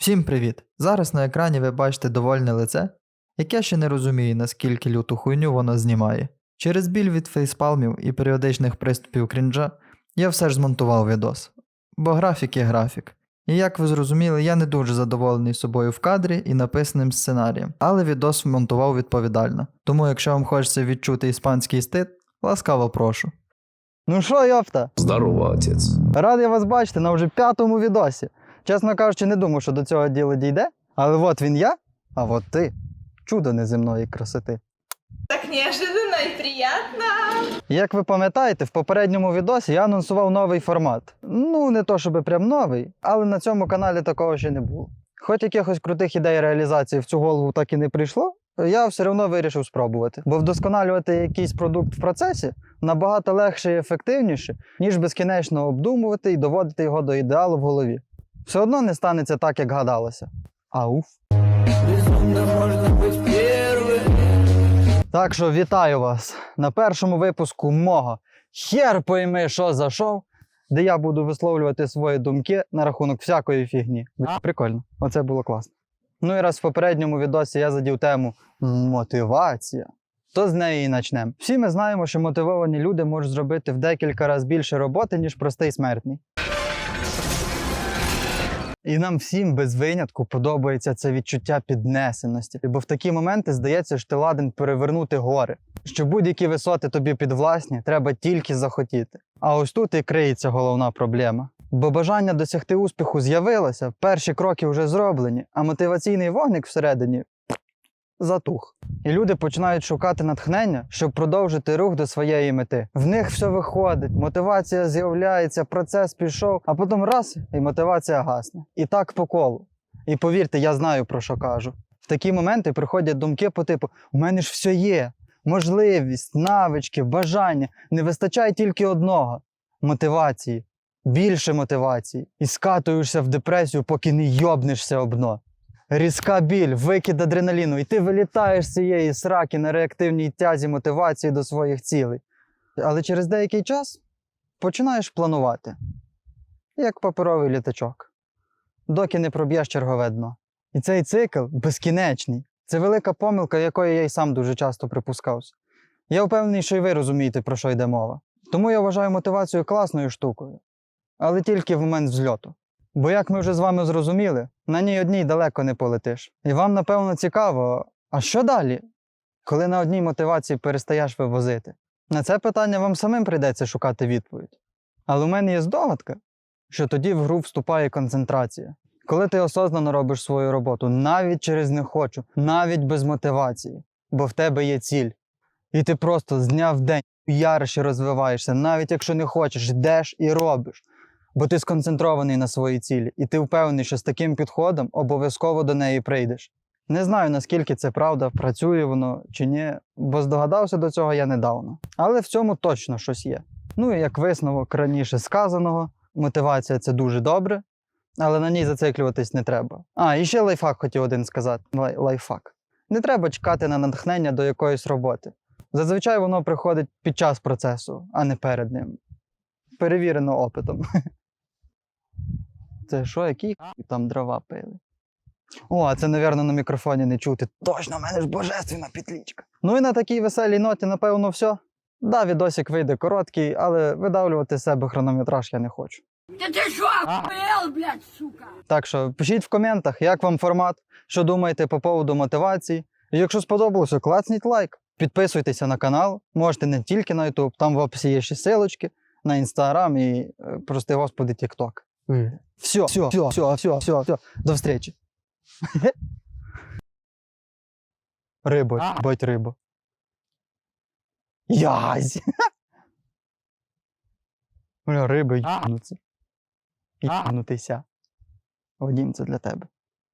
Всім привіт! Зараз на екрані ви бачите довольне лице, яке ще не розуміє, наскільки люту хуйню воно знімає. Через біль від фейспалмів і періодичних приступів крінжа я все ж змонтував відос. Бо графік є графік. І як ви зрозуміли, я не дуже задоволений собою в кадрі і написаним сценарієм, але відос монтував відповідально. Тому, якщо вам хочеться відчути іспанський стид, ласкаво прошу. Ну що, йопта? Здорово, отец. Радий вас бачити на вже п'ятому відосі. Чесно кажучи, не думав, що до цього діла дійде. Але от він я, а от ти. Чудо неземної красоти. Так неожиданно и приятно. Як ви пам'ятаєте, в попередньому відосі я анонсував новий формат. Ну, не то щоб прям новий, але на цьому каналі такого ще не було. Хоч якихось крутих ідей реалізації в цю голову так і не прийшло, я все одно вирішив спробувати. Бо вдосконалювати якийсь продукт в процесі набагато легше і ефективніше, ніж безкінечно обдумувати і доводити його до ідеалу в голові. Все одно не станеться так, як гадалося. Ауф. Так що вітаю вас на першому випуску мого хер пойми, що за шоу, де я буду висловлювати свої думки на рахунок всякої фігні. Прикольно, оце було класно. Ну і раз в попередньому відосі я задів тему мотивація, то з неї і почнемо. Всі ми знаємо, що мотивовані люди можуть зробити в декілька разів більше роботи, ніж простий смертний. І нам всім без винятку подобається це відчуття піднесеності. Бо в такі моменти здається, що ти ладен перевернути гори. Що будь-які висоти тобі підвласні, треба тільки захотіти. А ось тут і криється головна проблема. Бо бажання досягти успіху з'явилося, перші кроки вже зроблені, а мотиваційний вогник всередині затух. І люди починають шукати натхнення, щоб продовжити рух до своєї мети. В них все виходить, мотивація з'являється, процес пішов, а потім раз і мотивація гасне. І так по колу. І повірте, я знаю про що кажу. В такі моменти приходять думки по типу: у мене ж все є. Можливість, навички, бажання. Не вистачає тільки одного мотивації, більше мотивації. І скатуєшся в депресію, поки не йобнешся об. Різка біль, викид адреналіну, і ти вилітаєш з цієї сраки на реактивній тязі мотивації до своїх цілей. Але через деякий час починаєш планувати, як паперовий літачок, доки не проб'єш чергове дно. І цей цикл безкінечний. Це велика помилка, якої я й сам дуже часто припускався. Я впевнений, що і ви розумієте, про що йде мова. Тому я вважаю мотивацію класною штукою, але тільки в момент взльоту. Бо, як ми вже з вами зрозуміли, на ній одній далеко не полетиш. І вам, напевно, цікаво, а що далі, коли на одній мотивації перестаєш вивозити? На це питання вам самим прийдеться шукати відповідь. Але у мене є здогадка, що тоді в гру вступає концентрація. Коли ти осознано робиш свою роботу, навіть через не хочу, навіть без мотивації, бо в тебе є ціль. І ти просто з дня в день ярше розвиваєшся, навіть якщо не хочеш, йдеш і робиш. Бо ти сконцентрований на своїй цілі, і ти впевнений, що з таким підходом обов'язково до неї прийдеш. Не знаю, наскільки це правда, працює воно чи ні, бо здогадався до цього я недавно. Але в цьому точно щось є. Ну і як висновок раніше сказаного, мотивація це дуже добре, але на ній зациклюватись не треба. А, і ще лайфхак хотів один сказати. Лай- лайфхак. Не треба чекати на натхнення до якоїсь роботи. Зазвичай воно приходить під час процесу, а не перед ним. Перевірено опитом. Це що, які там дрова пили? О, а це, напевно, на мікрофоні не чути. Точно, в мене ж божественна петлічка. Ну і на такій веселій ноті, напевно, все. Да, відосик вийде короткий, але видавлювати з себе хронометраж я не хочу. Да ты шо, охуел, блядь, сука? Так що пишіть в коментах, як вам формат, що думаєте по поводу мотивації. І якщо сподобалося, клацніть лайк. Підписуйтеся на канал. Можете не тільки на YouTube, там в описі є ще силочки на Instagram і, е, прости господи, TikTok. Все, все, все, все, все, все, все. До встречи. Риба, бать рибу. Язь. Бля, риби їбнуться. Їбнутися. Вадім, це для тебе.